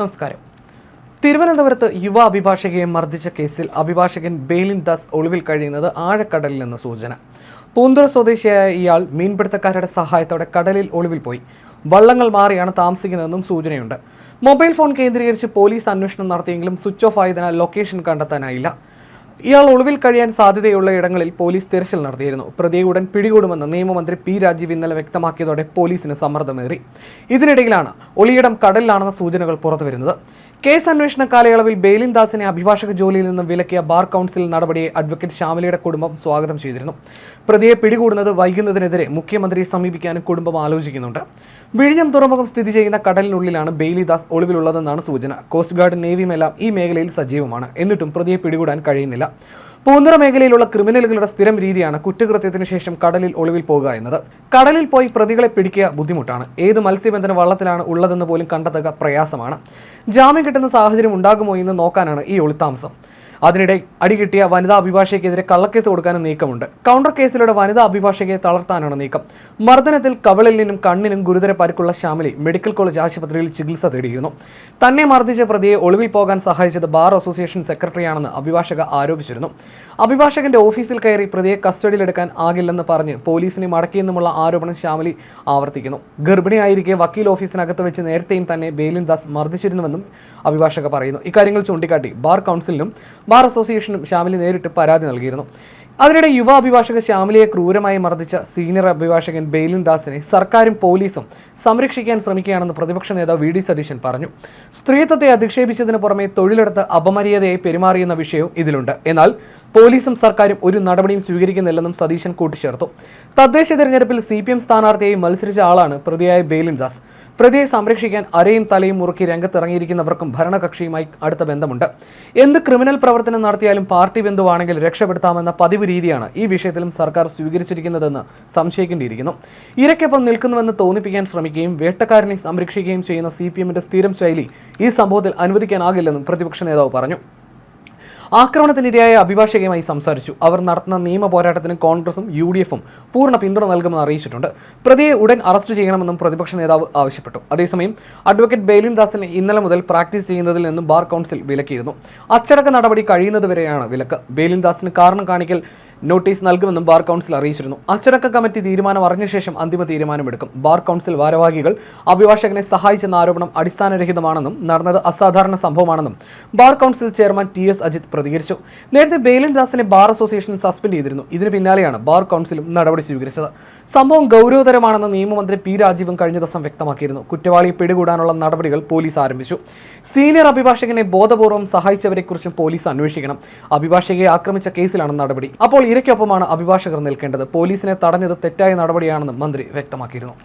നമസ്കാരം. തിരുവനന്തപുരത്ത് യുവ അഭിഭാഷകയെ മർദ്ദിച്ച കേസിൽ അഭിഭാഷകൻ ബെയിലിൻ ദാസ് ഒളിവിൽ കഴിയുന്നത് ആഴക്കടലിൽ നിന്ന് സൂചന. പൂന്തുറ സ്വദേശിയായ ഇയാൾ മീൻപിടുത്തക്കാരുടെ സഹായത്തോടെ കടലിൽ ഒളിവിൽ പോയി. വള്ളങ്ങൾ മാറിയാണ് താമസിക്കുന്നതെന്നും സൂചനയുണ്ട്. മൊബൈൽ ഫോൺ കേന്ദ്രീകരിച്ച് പോലീസ് അന്വേഷണം നടത്തിയെങ്കിലും സ്വിച്ച് ഓഫ് ആയതിനാൽ ലൊക്കേഷൻ കണ്ടെത്താനായില്ല. ഇയാൾ ഒളിവിൽ കഴിയാൻ സാധ്യതയുള്ള ഇടങ്ങളിൽ പോലീസ് തിരച്ചിൽ നടത്തിയിരുന്നു. പ്രതിയെ ഉടൻ പിടികൂടുമെന്ന് നിയമമന്ത്രി പി രാജീവ് ഇന്നലെ വ്യക്തമാക്കിയതോടെ പോലീസിന് സമ്മർദ്ദമേറി. ഇതിനിടയിലാണ് ഒളിയിടം കടലിലാണെന്ന സൂചനകൾ പുറത്തുവരുന്നത്. കേസ് അന്വേഷണ കാലയളവിൽ ബെയിലിൻ ദാസിനെ അഭിഭാഷക ജോലിയിൽ നിന്നും വിലക്കിയ ബാർ കൗൺസിൽ നടപടിയെ അഡ്വക്കേറ്റ് ശ്യാമലയുടെ കുടുംബം സ്വാഗതം ചെയ്തിരുന്നു. പ്രതിയെ പിടികൂടുന്നത് വൈകുന്നതിനെതിരെ മുഖ്യമന്ത്രിയെ സമീപിക്കാനും കുടുംബം ആലോചിക്കുന്നുണ്ട്. വിഴിഞ്ഞം തുറമുഖം സ്ഥിതി ചെയ്യുന്ന കടലിനുള്ളിലാണ് ബെയിലി ദാസ് ഒളിവിലുള്ളതെന്നാണ് സൂചന. കോസ്റ്റ് ഗാർഡ് നേവിയുമെല്ലാം ഈ മേഖലയിൽ സജീവമാണ്. എന്നിട്ടും പ്രതിയെ പിടികൂടാൻ കഴിയുന്നില്ല. പൂന്തുറ മേഖലയിലുള്ള ക്രിമിനലുകളുടെ സ്ഥിരം രീതിയാണ് കുറ്റകൃത്യത്തിന് ശേഷം കടലിൽ ഒളിവിൽ പോകുക എന്നത്. കടലിൽ പോയി പ്രതികളെ പിടിക്കുക ബുദ്ധിമുട്ടാണ്. ഏത് മത്സ്യബന്ധന വള്ളത്തിലാണ് ഉള്ളതെന്ന് പോലും കണ്ടെത്തുക പ്രയാസമാണ്. ജാമ്യം കിട്ടുന്ന സാഹചര്യം ഉണ്ടാകുമോ എന്ന് നോക്കാനാണ് ഈ ഒളിത്താമസം. അതിനിടെ അടികിട്ടിയ വനിതാ അഭിഭാഷകയ്ക്കെതിരെ കള്ളക്കേസ് കൊടുക്കാനും നീക്കമുണ്ട്. കൗണ്ടർ കേസിലൂടെ വനിതാ അഭിഭാഷകയെ തളർത്താനാണ് നീക്കം. മർദ്ദനത്തിൽ കവളിലിനും കണ്ണിനും ഗുരുതര പരിക്കുള്ള ശ്യാമിലി മെഡിക്കൽ കോളേജ് ആശുപത്രിയിൽ ചികിത്സ തേടിയിരുന്നു. തന്നെ മർദ്ദിച്ച പ്രതിയെ ഒളിവിൽ പോകാൻ സഹായിച്ചത് ബാർ അസോസിയേഷൻ സെക്രട്ടറിയാണെന്ന് അഭിഭാഷക ആരോപിച്ചിരുന്നു. അഭിഭാഷകന്റെ ഓഫീസിൽ കയറി പ്രതിയെ കസ്റ്റഡിയിലെടുക്കാൻ ആകില്ലെന്ന് പറഞ്ഞ് പോലീസിനെ മടക്കിയെന്നുമുള്ള ആരോപണം ശ്യാമലി ആവർത്തിക്കുന്നു. ഗർഭിണിയായിരിക്കെ വക്കീൽ ഓഫീസിനകത്ത് വെച്ച് നേരത്തെയും തന്നെ ബേലിൻ ദാസ് മർദ്ദിച്ചിരുന്നുവെന്നും അഭിഭാഷക പറയുന്നു. ഇക്കാര്യങ്ങൾ ചൂണ്ടിക്കാട്ടി ബാർ കൗൺസിലിനും ബാർ അസോസിയേഷനും ശ്യാമിലി നേരിട്ട് പരാതി നൽകിയിരുന്നു. അതിനിടെ യുവ അഭിഭാഷക ശ്യാമിലിയെ ക്രൂരമായി മർദ്ദിച്ച സീനിയർ അഭിഭാഷകൻ ബെയിലിൻ ദാസിനെ സർക്കാരും പോലീസും സംരക്ഷിക്കാൻ ശ്രമിക്കുകയാണെന്ന് പ്രതിപക്ഷ നേതാവ് വി ഡി സതീശൻ പറഞ്ഞു. സ്ത്രീത്വത്തെ അധിക്ഷേപിച്ചതിന് പുറമെ തൊഴിലെടുത്ത് അപമര്യാദയായി പെരുമാറിയെന്ന വിഷയവും ഇതിലുണ്ട്. എന്നാൽ പോലീസും സർക്കാരും ഒരു നടപടിയും സ്വീകരിക്കുന്നില്ലെന്നും സതീശൻ കൂട്ടിച്ചേർത്തു. തദ്ദേശ തെരഞ്ഞെടുപ്പിൽ സി പി എം സ്ഥാനാർത്ഥിയായി മത്സരിച്ച ആളാണ് പ്രതിയായ ബേലിൻ ദാസ്. പ്രതിയെ സംരക്ഷിക്കാൻ അരയും തലയും മുറുക്കി രംഗത്തിറങ്ങിയിരിക്കുന്നവർക്കും ഭരണകക്ഷിയുമായി അടുത്ത ബന്ധമുണ്ട്. എന്ത് ക്രിമിനൽ പ്രവർത്തനം നടത്തിയാലും പാർട്ടി ബന്ധുവാണെങ്കിൽ രക്ഷപ്പെടുത്താമെന്ന പതിവ് രീതിയാണ് ഈ വിഷയത്തിലും സർക്കാർ സ്വീകരിച്ചിരിക്കുന്നതെന്ന് സംശയിക്കേണ്ടിയിരിക്കുന്നു. ഇരയ്ക്കൊപ്പം നിൽക്കുന്നുവെന്ന് തോന്നിപ്പിക്കാൻ ശ്രമിക്കുകയും വേട്ടക്കാരനെ സംരക്ഷിക്കുകയും ചെയ്യുന്ന സി സ്ഥിരം ശൈലി ഈ സംഭവത്തിൽ അനുവദിക്കാനാകില്ലെന്നും പ്രതിപക്ഷ നേതാവ് പറഞ്ഞു. ആക്രമണത്തിനിരയായ അഭിഭാഷകയുമായി സംസാരിച്ചു. അവർ നടത്തുന്ന നിയമ പോരാട്ടത്തിന് കോൺഗ്രസും യു ഡി എഫും പൂർണ പിന്തുണ നൽകുമെന്ന് അറിയിച്ചിട്ടുണ്ട്. പ്രതിയെ ഉടൻ അറസ്റ്റ് ചെയ്യണമെന്നും പ്രതിപക്ഷ നേതാവ് ആവശ്യപ്പെട്ടു. അതേസമയം അഡ്വക്കേറ്റ് ബെയിലിൻ ദാസിനെ ഇന്നലെ മുതൽ പ്രാക്ടീസ് ചെയ്യുന്നതിൽ നിന്നും ബാർ കൗൺസിൽ വിലക്കിയിരുന്നു. അച്ചടക്ക നടപടി കഴിയുന്നതുവരെയാണ് വിലക്ക്. ബെയിലിൻ ദാസിന് കാരണം കാണിക്കൽ നോട്ടീസ് നൽകുമെന്നും ബാർ കൗൺസിൽ അറിയിച്ചിരുന്നു. അച്ചടക്ക കമ്മിറ്റി തീരുമാനം അറിഞ്ഞ ശേഷം അന്തിമ തീരുമാനമെടുക്കും. ബാർ കൗൺസിൽ ഭാരവാഹികൾ അഭിഭാഷകനെ സഹായിച്ചെന്ന ആരോപണം അടിസ്ഥാനരഹിതമാണെന്നും നടന്നത് അസാധാരണ സംഭവമാണെന്നും bar council chairman T S Ajith പ്രതികരിച്ചു. നേരത്തെ ബേലൻ ദാസിനെ ബാർ അസോസിയേഷൻ സസ്പെൻഡ് ചെയ്തിരുന്നു. ഇതിന് പിന്നാലെയാണ് ബാർ കൗൺസിലും നടപടി സ്വീകരിച്ചത്. സംഭവം ഗൗരവതരമാണെന്ന് നിയമമന്ത്രി പി രാജീവും കഴിഞ്ഞ ദിവസം വ്യക്തമാക്കിയിരുന്നു. കുറ്റവാളിയെ പിടികൂടാനുള്ള നടപടികൾ പോലീസ് ആരംഭിച്ചു. സീനിയർ അഭിഭാഷകനെ ബോധപൂർവം സഹായിച്ചവരെക്കുറിച്ചും പോലീസ് അന്വേഷിക്കണം. അഭിഭാഷകയെ ആക്രമിച്ച കേസിലാണ് നടപടി. അപ്പോൾ ഇരയ്ക്കൊപ്പമാണ് അഭിഭാഷകർ നിൽക്കേണ്ടത്. പോലീസിനെ തടഞ്ഞത് തെറ്റായ നടപടിയാണെന്നും മന്ത്രി വ്യക്തമാക്കിയിരുന്നു.